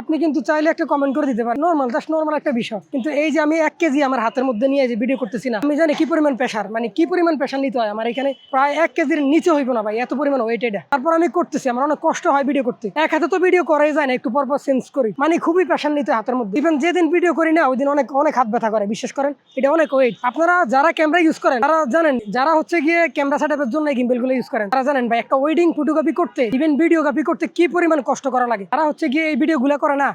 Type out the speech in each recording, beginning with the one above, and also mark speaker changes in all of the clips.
Speaker 1: আপনি কিন্তু চাইলে একটা কমেন্ট করে দিতে পারেন। নর্মাল জাস্ট নর্মাল একটা বিষয়। কিন্তু এই যে আমি এক কেজি আমার হাতের মধ্যে নিয়ে যে ভিডিও করতেছি না, আমি জানি কি পরিমাণ প্রেশার মানে কি পরিমাণ প্রেশার নিতে হয়? আমার এখানে প্রায় এক কেজির নিচে হইব না ভাই, এত পরিমাণ ওয়েট এটা। তারপর আমি করতেছি, আমার অনেক কষ্ট হয় ভিডিও করতে। এক হাতে তো ভিডিও করাই যায় না, একটু পর পর চেঞ্জ করি। মানে খুবই প্রেশার নিতে হাতের মধ্যে। ইভেন যেদিন ভিডিও করি না ওই দিন অনেক অনেক হাত ব্যথা করে, বিশ্বাস করেন? এটা অনেক ওয়েট আপনারা যারা ক্যামেরা ইউজ করেন, তারা জানেন, যারা হচ্ছে গিয়ে ক্যামেরা সেটআপের জন্য গিম্বেলগুলো ইউজ করেন, তারা জানেন ভাই, একটা ওয়েডিং ফটোগ্রাফি করতে ইভেন ভিডিওগ্রাফি করতে কি পরিমাণ কষ্ট করা লাগে। তারা হচ্ছে গিয়ে এই ভিডিও গুলো করে না।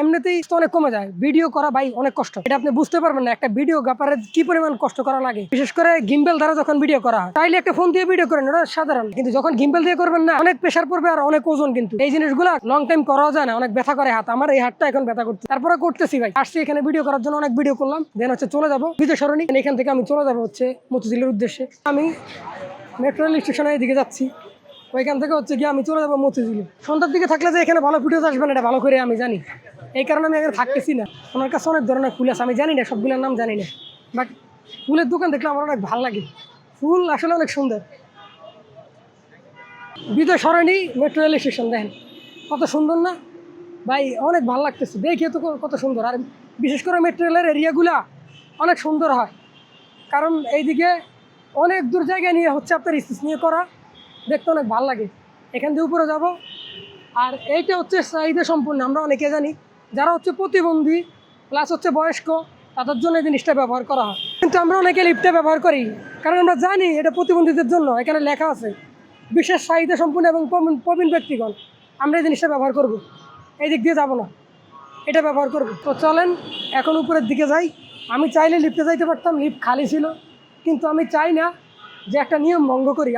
Speaker 1: এমনিতেই তো অনেক কমে যায়। ভিডিও করা ভাই অনেক কষ্ট। এটা আপনি বুঝতে পারবেন না, একটা ভিডিও গাপারের কি পরিমাণ কষ্ট করা লাগে। বিশেষ করে গিম্বেল দ্বারা যখন ভিডিও করা হয়, তাইলে একটা ফোন দিয়ে ভিডিও করেন ওটা সাধারণ। কিন্তু যখন গিম্বেল দিয়ে করবেন না, অনেক প্রেশার পড়বে আর অনেক ওজন কিন্তু। এই জিনিসগুলো লং টাইম করা যায় না, অনেক ব্যথা করে হাত। আমার এই হাতটা এখন ব্যথা করছে তারপরে করতেছি ভাই। আসছি এখানে ভিডিও করার জন্য অনেক ভিডিও করলাম। দেন হচ্ছে চলে যাব বিজয় সরণি। এখান থেকে আমি চলে যাব হচ্ছে মতিঝিলের উদ্দেশ্যে। আমি মেট্রো রেল স্টেশনের দিকে যাচ্ছি। ওইখান থেকে হচ্ছে গিয়ে আমি চলে যাব মতিঝিলে। সন্ধ্যার দিকে থাকলে যে এখানে ভালো ভিডিও আসবে না, এটা ভালো করে আমি জানি। এই কারণে আমি এখানে থাকতেছি না। আমার কাছে অনেক ধরনের ফুল আছে, আমি জানি না, সবগুলোর নাম জানি না। বাট ফুলের দোকান দেখলে আমার অনেক ভালো লাগে। ফুল আসলে অনেক সুন্দর। Bijoy Sarani metro rail station দেখেন। কত সুন্দর না? ভাই, অনেক ভালো লাগতেছে। দেখে তো কত সুন্দর। আর বিশেষ করে মেট্রো রেলের এরিয়াগুলা অনেক সুন্দর হয়। কারণ এইদিকে অনেক দূর জায়গায় নিয়ে হচ্ছে আপনার স্পিচ নিয়ে করা। দেখতে অনেক ভালো লাগে। এখান থেকে উপরে যাব। আর এইটা হচ্ছে চাহিদা সম্পূর্ণ, আমরা অনেকে জানি। যারা হচ্ছে প্রতিবন্ধী প্লাস হচ্ছে বয়স্ক, তাদের জন্য এই জিনিসটা ব্যবহার করা হয়। কিন্তু আমরা অনেকে লিফটে ব্যবহার করি, কারণ আমরা জানি এটা প্রতিবন্ধীদের জন্য, এখানে লেখা আছে। বিশেষ চাহিদা সম্পূর্ণ এবং প্রবীণ ব্যক্তিগণ, আমরা এই জিনিসটা ব্যবহার করব। এই দিক দিয়ে যাব না, এটা ব্যবহার করব। তো চলেন, এখন উপরের দিকে যাই। আমি চাইলে লিফটে যাইতে পারতাম লিফট খালি ছিল। কিন্তু আমি চাই না যে একটা নিয়ম ভঙ্গ করি।